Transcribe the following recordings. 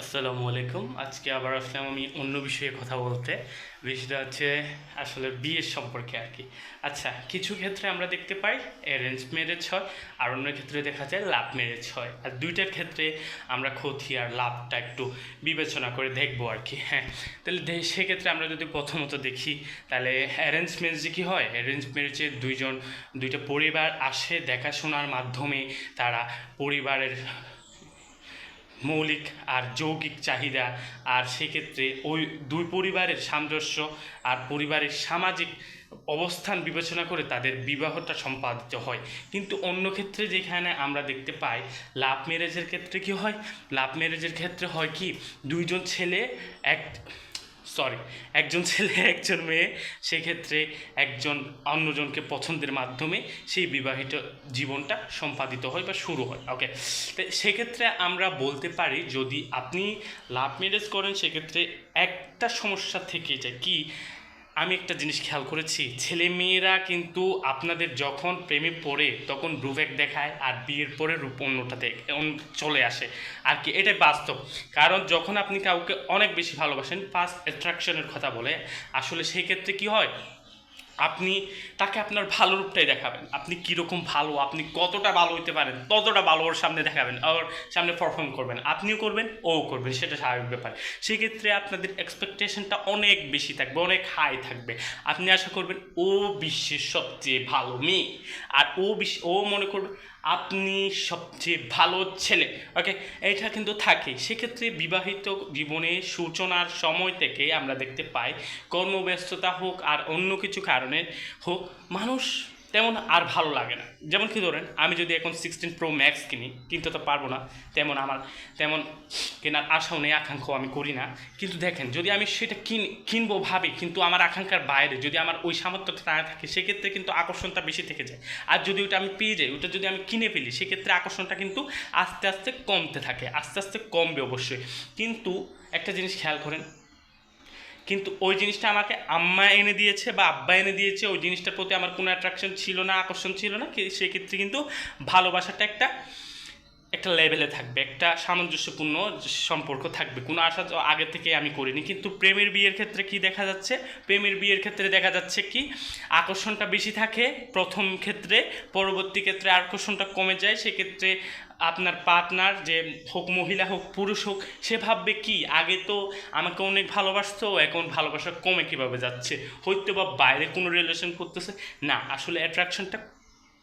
আসসালামু আলাইকুম। আজকে আবার আসলাম আমি অন্য বিষয়ে কথা বলতে, বিষয়টা হচ্ছে আসলে বিয়ের সম্পর্কে আর কি। আচ্ছা কিছু ক্ষেত্রে আমরা দেখতে পাই অ্যারেঞ্জ ম্যারেজ হয় আর অন্য ক্ষেত্রে দেখা যায় লাভ ম্যারেজ হয়। আর দুইটার ক্ষেত্রে আমরা ক্ষতি আর লাভটা একটু বিবেচনা করে দেখব আর কি হ্যাঁ। তাহলে সেক্ষেত্রে আমরা যদি প্রথমত দেখি, তাহলে অ্যারেঞ্জ ম্যারেজে কী হয়? অ্যারেঞ্জ ম্যারেজে দুইজন, দুইটা পরিবার আসে দেখাশোনার মাধ্যমে তারা পরিবারের মৌলিক আর যৌগিক চাহিদা, আর সেক্ষেত্রে ওই দুই পরিবারের সামঞ্জস্য আর পরিবারের সামাজিক অবস্থান বিবেচনা করে তাদের বিবাহটা সম্পাদিত হয়। কিন্তু অন্য ক্ষেত্রে যেখানে আমরা দেখতে পাই, লাভ ম্যারেজের ক্ষেত্রে কি হয়? লাভ ম্যারেজের ক্ষেত্রে হয় কি? দুইজন ছেলে এক সরি একজন ছেলে, একজন মেয়ে, সেক্ষেত্রে একজন অন্যজনকে পছন্দের মাধ্যমে সেই বিবাহিত জীবনটা সম্পাদিত হয় বা শুরু হয় ওকে তো সেক্ষেত্রে আমরা বলতে পারি, যদি আপনি লাভ ম্যারেজ করেন, সেক্ষেত্রে একটা সমস্যা থেকে যায় কি? আমি একটা জিনিস খেয়াল করেছি ছেলে মেয়েরা কিন্তু আপনাদের যখন প্রেমে পড়ে, তখন রূপ দেখায় আর বিয়ের পরে রূপ অন্যটা দেখ- চলে আসে। আর কি, এটাই বাস্তব। কারণ যখন আপনি কাউকে অনেক বেশি ভালোবাসেন ফার্স্ট অ্যাট্রাকশনের কথা বলে, আসলে সেই ক্ষেত্রে কি হয়? আপনি তাকে আপনার ভালো রূপটাই দেখাবেন। আপনি কীরকম ভালো, আপনি কতটা ভালো হইতে পারেন, ততটা ভালো ওর সামনে দেখাবেন, ওর সামনে পারফর্ম করবেন। আপনিও করবেন ও করবেন, সেটা স্বাভাবিক ব্যাপার। সেক্ষেত্রে আপনাদের এক্সপেকটেশনটা অনেক বেশি থাকবে, অনেক হাই থাকবে। আপনি আশা করবেন ও বিশ্বের সবচেয়ে ভালো মেয়ে। আর ও বিশ্ব, ও মনে করবে আপনি সবচেয়ে ভালো ছেলে। ওকে এটা কিন্তু থাকে। সেক্ষেত্রে বিবাহিত জীবনে সূচনার সময় থেকে আমরা দেখতে পাই, কর্মব্যস্ততা হোক আর অন্য কিছু কারণে হোক, মানুষ তেমন আর ভালো লাগে না। যেমন কি ধরেন, আমি যদি এখন সিক্সটিন প্রো ম্যাক্স কিনি, কিনতে তো পারব না, তেমন আমার, তেমন কেনার আশাও নেই, আকাঙ্ক্ষাও আমি করি না। কিন্তু দেখেন, যদি আমি সেটা কিন, কিনবো ভাবি, কিন্তু আমার আকাঙ্ক্ষার বাইরে, যদি আমার ওই সামর্থ্যটা না থাকে, সেক্ষেত্রে কিন্তু আকর্ষণটা বেশি থেকে যায়। আর যদি ওটা আমি পেয়ে যাই ওটা যদি আমি কিনে ফেলি, সেক্ষেত্রে আকর্ষণটা কিন্তু আস্তে আস্তে কমতে থাকে, আস্তে আস্তে কমবে অবশ্যই। কিন্তু একটা জিনিস খেয়াল করেন কিন্তু ওই জিনিসটা আমাকে আম্মা এনে দিয়েছে বা আব্বা এনে দিয়েছে, ওই জিনিসটার প্রতি আমার কোনো অ্যাট্রাকশন ছিল না, আকর্ষণ ছিল না। সেক্ষেত্রে কিন্তু ভালোবাসাটা একটা একটা লেভেলে থাকবে, একটা সামঞ্জস্যপূর্ণ সম্পর্ক থাকবে। কোনো আশা আগে থেকে আমি করিনি। কিন্তু প্রেমের বিয়ের ক্ষেত্রে কি দেখা যাচ্ছে? প্রেমের বিয়ের ক্ষেত্রে দেখা যাচ্ছে কি, আকর্ষণটা বেশি থাকে প্রথম ক্ষেত্রে, পরবর্তী ক্ষেত্রে আকর্ষণটা কমে যায়। সেক্ষেত্রে আপনার পার্টনার যে হোক মহিলা হোক, পুরুষ হোক, সে ভাববে কি, আগে তো আমাকে অনেক ভালোবাসতো, এখন ভালোবাসা কমে কীভাবে যাচ্ছে? হয়তো বা বাইরে কোনো রিলেশন করতেছে। না, আসলে অ্যাট্রাকশনটা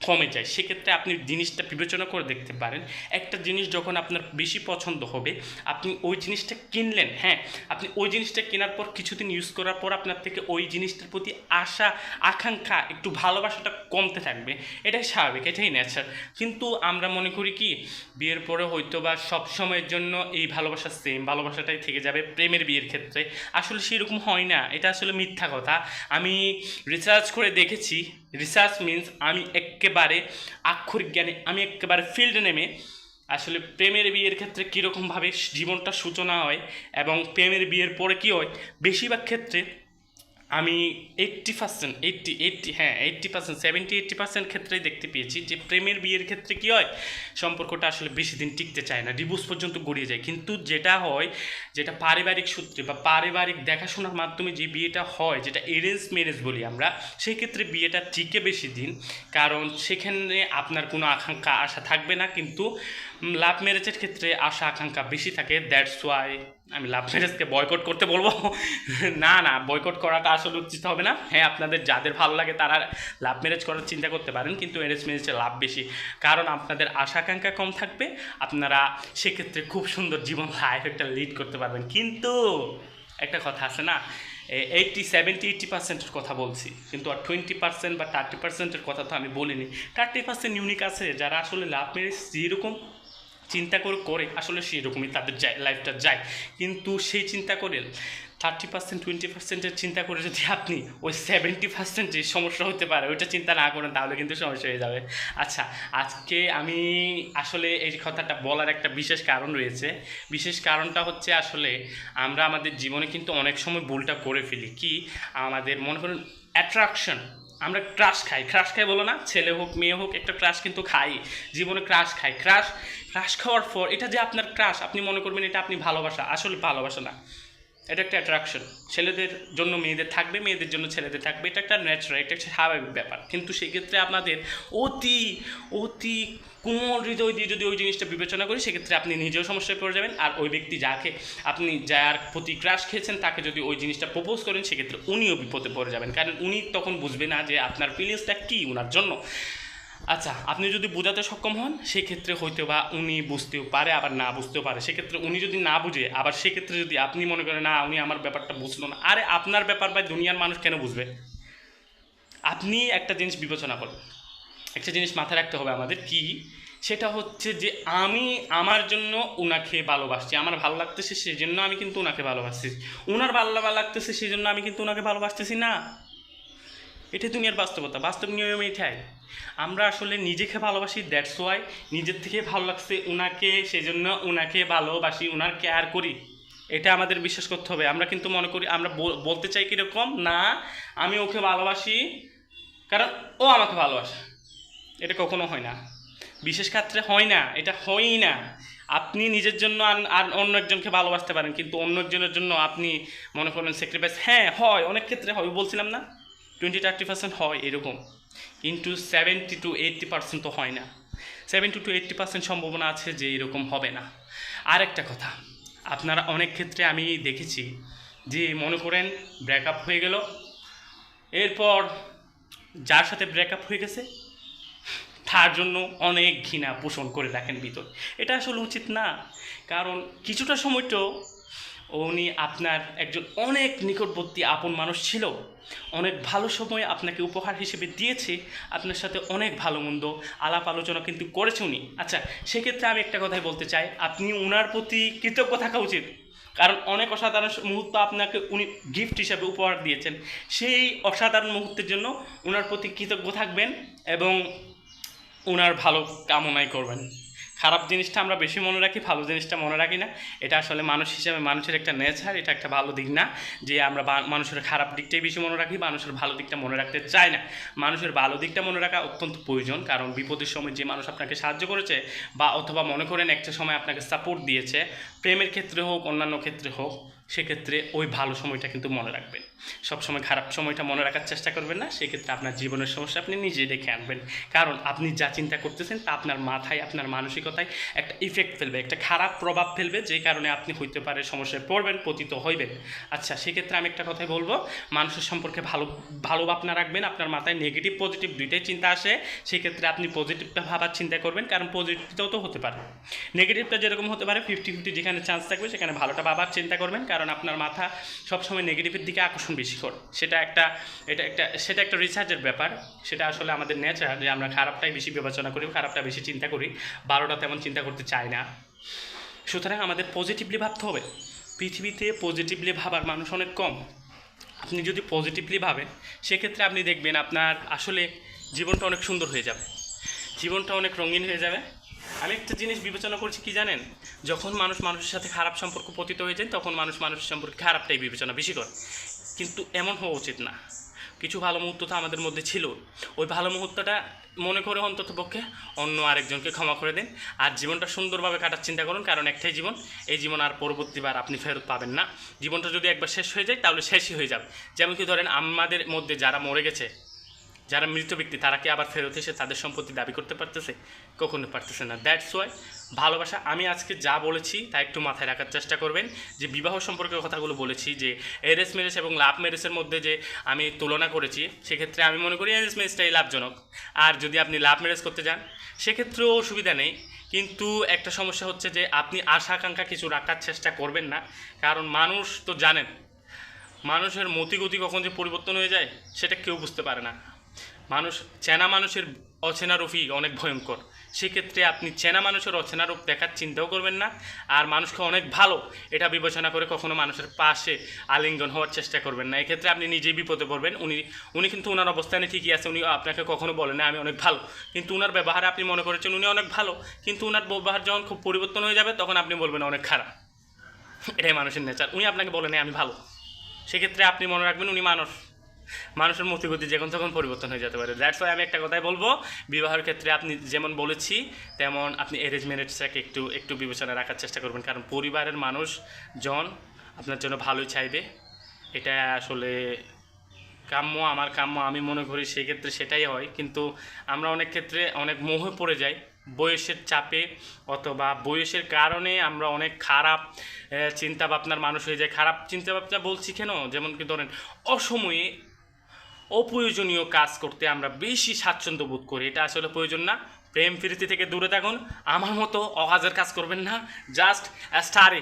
কমে যায়। সেক্ষেত্রে আপনি জিনিসটা বিবেচনা করে দেখতে পারেন। একটা জিনিস যখন আপনার বেশি পছন্দ হবে, আপনি ওই জিনিসটা কিনলেন হ্যাঁ আপনি ওই জিনিসটা কেনার পর কিছুদিন ইউজ করার পর আপনার থেকে ওই জিনিসটার প্রতি আশা, আকাঙ্ক্ষা, একটু ভালোবাসাটা কমতে থাকবে। এটাই স্বাভাবিক, এটাই ন্যাচার কিন্তু আমরা মনে করি কি, বিয়ের পরে হয়তো বা সব সময়ের জন্য এই ভালোবাসা সেম ভালোবাসাটাই থেকে যাবে প্রেমের বিয়ের ক্ষেত্রে। আসলে সেরকম হয় না। এটা আসলে মিথ্যা কথা। আমি রিসার্চ করে দেখেছি রিসার্চ মিনস আমি একেবারে আক্ষরিক জ্ঞানে, আমি একেবারে ফিল্ড নেমে আসলে প্রেমের বিয়ের ক্ষেত্রে কীরকমভাবে জীবনটা সূচনা হয় এবং প্রেমের বিয়ের পরে কী হয়? বেশিরভাগ ক্ষেত্রে আমি এইট্টি পার্সেন্ট এইট্টি এইট্টি হ্যাঁ eighty percent seventy eighty percent ক্ষেত্রেই দেখতে পেয়েছি যে প্রেমের বিয়ের ক্ষেত্রে কী হয়, সম্পর্কটা আসলে বেশি দিন টিকতে চায় না ডিভোর্স পর্যন্ত গড়িয়ে যায়। কিন্তু যেটা হয়, যেটা পারিবারিক সূত্রে বা পারিবারিক দেখাশোনার মাধ্যমে যে বিয়েটা হয়, যেটা এরেঞ্জ ম্যারেজ বলি আমরা সেই ক্ষেত্রে বিয়েটা টিকে বেশি দিন। কারণ সেখানে আপনার কোনো আকাঙ্ক্ষা, আশা থাকবে না, কিন্তু লাভ ম্যারেজের ক্ষেত্রে আশা, আকাঙ্ক্ষা বেশি থাকে দ্যাটস ওয়াই আমি লাভ ম্যারেজকে বয়কট করতে বলব। না না বয়কট করাটা আসলে উচিত হবে না। হ্যাঁ আপনাদের যাদের ভালো লাগে তারা লাভ ম্যারেজ করার চিন্তা করতে পারেন, কিন্তু অ্যারেঞ্জ ম্যারেজে লাভ বেশি। কারণ আপনাদের আশা আকাঙ্ক্ষা কম থাকবে, আপনারা সেক্ষেত্রে খুব সুন্দর জীবন লাইফ একটা লিড করতে পারবেন। কিন্তু একটা কথা আছে না এইটটি সেভেন্টি এইটটি পার্সেন্টের কথা বলছি, কিন্তু আর টোয়েন্টি পার্সেন্ট বা থার্টি পার্সেন্টের কথা তো আমি বলিনি। থার্টি পার্সেন্ট ইউনিক আছে, যারা আসলে লাভ ম্যারেজ যেরকম চিন্তা করে করে আসলে সেই রকমই তাদের যায় লাইফটা যায়। কিন্তু সেই চিন্তা করে থার্টি পার্সেন্ট টোয়েন্টি পার্সেন্টের চিন্তা করে যদি আপনি ওই সেভেন্টি পার্সেন্ট যে সমস্যা হতে পারে, ওইটা চিন্তা না করেন, তাহলে কিন্তু সমস্যা হয়ে যাবে। আচ্ছা আজকে আমি আসলে এই কথাটা বলার একটা বিশেষ কারণ রয়েছে। বিশেষ কারণটা হচ্ছে আসলে আমরা আমাদের জীবনে কিন্তু অনেক সময় ভুলটা করে ফেলি। কি? আমাদের মনে করুন অ্যাট্রাকশন আমরা ক্রাশ খাই। ক্রাশ খাই বলো না, ছেলে হোক, মেয়ে হোক, একটা ক্রাশ কিন্তু খাই। জীবনে ক্রাশ খাই। ক্রাশ ক্রাশ খাওয়ার পর এটা যে আপনার ক্রাশ আপনি মনে করবেন এটা আপনি ভালোবাসা। আসলে ভালোবাসা না। এটা একটা অ্যাট্রাকশন ছেলেদের জন্য মেয়েদের থাকবে, মেয়েদের জন্য ছেলেদের থাকবে, এটা একটা ন্যাচারাল এটা একটা স্বাভাবিক ব্যাপার। কিন্তু সেক্ষেত্রে আপনাদের অতি অতি কোমল হৃদয় দিয়ে যদি ওই জিনিসটা বিবেচনা করি, সেক্ষেত্রে আপনি নিজেও সমস্যায় পড়ে যাবেন। আর ওই ব্যক্তি যাকে আপনি যার প্রতি ক্রাশ খেয়েছেন, তাকে যদি ওই জিনিসটা প্রপোজ করেন, সেক্ষেত্রে উনিও বিপদে পড়ে যাবেন। কারণ উনি তখন বুঝবে না যে আপনার ফিলিংসটা কী ওনার জন্য। আচ্ছা আপনি যদি বোঝাতে সক্ষম হন, সেক্ষেত্রে হয়তো বা উনি বুঝতেও পারে, আবার না বুঝতেও পারে। সেক্ষেত্রে উনি যদি না বুঝে, আবার সেক্ষেত্রে যদি আপনি মনে করেন, না, উনি আমার ব্যাপারটা বুঝলো না। আরে, আপনার ব্যাপার বা দুনিয়ার মানুষ কেন বুঝবে? আপনি একটা জিনিস বিবেচনা করবেন একটা জিনিস মাথায় রাখতে হবে আমাদের কি? সেটা হচ্ছে যে, আমি আমার জন্য উনাকে ভালোবাসছি। আমার ভালো লাগতেছে সেই জন্য আমি কিন্তু উনাকে ভালোবাসছি। উনার ভালো লাগতেছে সেই জন্য আমি কিন্তু উনাকে ভালোবাসতেছি না। এটাই দুনিয়ার বাস্তবতা। বাস্তব নিয়ম এটাই। আমরা আসলে নিজেকে ভালোবাসি দ্যাটস ওয়াই নিজের থেকে ভালো লাগছে উনাকে সেই জন্য উনাকে ভালোবাসি, উনার কেয়ার করি। এটা আমাদের বিশ্বাস করতে হবে। আমরা কিন্তু মনে করি, আমরা বল- বলতে চাই কীরকম? না, আমি ওকে ভালোবাসি কারণ ও আমাকে ভালোবাসে। এটা কখনো হয় না। বিশেষ ক্ষেত্রে হয় না। এটা হয়ই না। আপনি নিজের জন্য আর অন্য একজনকে ভালোবাসতে পারেন, কিন্তু অন্য একজনের জন্য আপনি মনে করেন স্যাক্রিফাইস হ্যাঁ হয়, অনেক ক্ষেত্রে হয়। বলছিলাম না? টোয়েন্টি থার্টি পার্সেন্ট হয় এরকম। কিন্তু সেভেন্টি টু এইট্টি পার্সেন্ট তো হয় না। সেভেন্টি টু এইট্টি পার্সেন্ট সম্ভাবনা আছে যে এরকম হবে না। আর একটা কথা, আপনারা অনেক ক্ষেত্রে আমি দেখেছি যে মনে করেন ব্রেকআপ হয়ে গেল, এরপর যার সাথে ব্রেকআপ হয়ে গেছে, তার জন্য অনেক ঘৃণা পোষণ করে রাখেন ভিতর। এটা আসলে উচিত না। কারণ কিছুটা সময় তো উনি আপনার একজন অনেক নিকটবর্তী আপন মানুষ ছিল। অনেক ভালো সময় আপনাকে উপহার হিসেবে দিয়েছে। আপনার সাথে অনেক ভালো মন্দ আলাপ আলোচনা কিন্তু করেছে উনি। আচ্ছা সেক্ষেত্রে আমি একটা কথাই বলতে চাই। আপনি ওনার প্রতি কৃতজ্ঞ থাকা উচিত। কারণ অনেক অসাধারণ মুহূর্ত আপনাকে উনি গিফট হিসাবে উপহার দিয়েছেন। সেই অসাধারণ মুহূর্তের জন্য ওনার প্রতি কৃতজ্ঞ থাকবেন এবং ওনার ভালো কামনাই করবেন। খারাপ জিনিসটা আমরা বেশি মনে রাখি, ভালো জিনিসটা মনে রাখি না। এটা আসলে মানুষ হিসেবে মানুষের একটা নেচার এটা একটা ভালো দিক না। যে আমরা মানুষের খারাপ দিকটাই বেশি মনে রাখি, মানুষের ভালো দিকটা মনে রাখতে চাই না। মানুষের ভালো দিকটা মনে রাখা অত্যন্ত প্রয়োজন, কারণ বিপদের সময় যে মানুষ আপনাকে সাহায্য করেছে বা অথবা মনে করেন একটা সময় আপনাকে সাপোর্ট দিয়েছে, প্রেমের ক্ষেত্রে হোক, অন্যান্য ক্ষেত্রে হোক, সেক্ষেত্রে ওই ভালো সময়টা কিন্তু মনে রাখবেন। সবসময় খারাপ সময়টা মনে রাখার চেষ্টা করবেন না, সেক্ষেত্রে আপনার জীবনের সমস্যা আপনি নিজে ডেকে আনবেন। কারণ আপনি যা চিন্তা করতেছেন তা আপনার মাথায়, আপনার মানসিকতায় একটা ইফেক্ট ফেলবে, একটা খারাপ প্রভাব ফেলবে, যে কারণে আপনি হইতে পারে সমস্যায় পড়বেন, পতিত হইবেন। আচ্ছা সেক্ষেত্রে আমি একটা কথাই বলব, মানুষের সম্পর্কে ভালো ভালো ভাবনা রাখবেন, আপনার মাথায় নেগেটিভ পজিটিভ দুইটাই চিন্তা আসে, সেক্ষেত্রে আপনি পজিটিভটা ভাবার চিন্তা করবেন, কারণ পজিটিভটাও তো হতে পারে। নেগেটিভটা যেরকম হতে পারে ফিফটি ফিফটি যেখানে চান্স থাকবে, সেখানে ভালোটা ভাবার চিন্তা করবেন, কারণ আপনার মাথা সবসময় নেগেটিভের দিকে আকর্ষণ বেশি করে সেটা একটা, এটা একটা, সেটা একটা রিসার্চের ব্যাপার। সেটা আসলে আমাদের নেচার যে আমরা খারাপটাই বেশি বিবেচনা করি, খারাপটা বেশি চিন্তা করি। ভালোটা তেমন চিন্তা করতে চাই না। সুতরাং আমাদের পজিটিভলি ভাবতে হবে। পৃথিবীতে পজিটিভলি ভাবার মানুষ অনেক কম। আপনি যদি পজিটিভলি ভাবেন, সেক্ষেত্রে আপনি দেখবেন আপনার আসলে জীবনটা অনেক সুন্দর হয়ে যাবে। জীবনটা অনেক রঙিন হয়ে যাবে। আমি একটা জিনিস বিবেচনা করছি কি জানেন? যখন মানুষ মানুষের সাথে খারাপ সম্পর্ক পতিত হয়ে যায়, তখন মানুষ মানুষের সম্পর্কে খারাপটাই বিবেচনা বেশি করে। কিন্তু এমন হওয়া উচিত না। কিছু ভালো মুহূর্ত তো আমাদের মধ্যে ছিল। ওই ভালো মুহূর্তটা মনে করে অন্তত পক্ষে অন্য আরেকজনকে ক্ষমা করে দিন। আর জীবনটা সুন্দরভাবে কাটার চিন্তা করুন, কারণ একটাই জীবন। এই জীবন আর পরবর্তীবার আপনি ফেরত পাবেন না। জীবনটা যদি একবার শেষ হয়ে যায়, তাহলে শেষই হয়ে যাবে। যেমন কি ধরেন আমাদের মধ্যে যারা মরে গেছে যারা মৃত ব্যক্তি, তারা কি আবার ফেরত এসে তাদের সম্পত্তি দাবি করতে পারতেছে? কখনো পারতেছে না। দ্যাটস ওয়াই ভালোবাসা, আমি আজকে যা বলেছি তা একটু মাথায় রাখার চেষ্টা করবেন। যে বিবাহ সম্পর্কে কথাগুলো বলেছি, যে এরেস ম্যারেজ এবং লাভ ম্যারেজের মধ্যে যে আমি তুলনা করেছি, সেক্ষেত্রে আমি মনে করি এরেস ম্যারেজটাই লাভজনক। আর যদি আপনি লাভ ম্যারেজ করতে যান, সেক্ষেত্রেও অসুবিধা নেই। কিন্তু একটা সমস্যা হচ্ছে যে আপনি আশা আকাঙ্ক্ষা কিছু রাখার চেষ্টা করবেন না। কারণ মানুষ তো জানেন, মানুষের মতিগতি কখন যে পরিবর্তন হয়ে যায়, সেটা কেউ বুঝতে পারে না। মানুষ, চেনা মানুষের অচেনা রূপই অনেক ভয়ঙ্কর। সেক্ষেত্রে আপনি চেনা মানুষের অচেনা রূপ দেখার চিন্তাও করবেন না, আর মানুষকে অনেক ভালো, এটা বিবেচনা করে কখনো মানুষের পাশে আলিঙ্গন হওয়ার চেষ্টা করবেন না। এক্ষেত্রে আপনি নিজেই বিপদে পড়বেন। উনি উনি কিন্তু ওনার অবস্থানে ঠিকই আছে, উনি আপনাকে কখনো বলেন না, আমি অনেক ভালো। কিন্তু ওনার ব্যবহারে আপনি মনে করেছেন উনি অনেক ভালো, কিন্তু ওনার ব্যবহার যখন খুব পরিবর্তন হয়ে যাবে, তখন আপনি বলবেন অনেক খারাপ। এটাই মানুষের নেচার। উনি আপনাকে বলেন "এই আমি ভালো। সেক্ষেত্রে আপনি মনে রাখবেন উনি মানুষ। মানুষের মতিগতি যখন তখন পরিবর্তন হয়ে যেতে পারে। দ্যাটস ওয়াই আমি একটা কথাই বলব, বিবাহের ক্ষেত্রে আপনি যেমন বলেছি, তেমন আপনি অ্যারেঞ্জ ম্যারেজটাকে একটু একটু বিবেচনা রাখার চেষ্টা করবেন। কারণ পরিবারের মানুষ জন আপনার জন্য ভালোই চাইবে। এটা আসলে কাম্য, আমার কাম্য, আমি মনে করি সেই ক্ষেত্রে সেটাই হয়। কিন্তু আমরা অনেক ক্ষেত্রে অনেক মোহে পড়ে যাই। বয়সের চাপে অথবা বয়সের কারণে আমরা অনেক খারাপ চিন্তা ভাবনার মানুষ হয়ে যায় খারাপ চিন্তা ভাবনা বলছি কেন? যেমন কি ধরেন, অসময়ে অপ্রয়োজনীয় কাজ করতে আমরা বেশি স্বাচ্ছন্দ্য বোধ করি। এটা আসলে প্রয়োজন না। প্রেম ফিরতি থেকে দূরে থাকুন। আমার মতো অহাজের কাজ করবেন না। জাস্ট স্টারে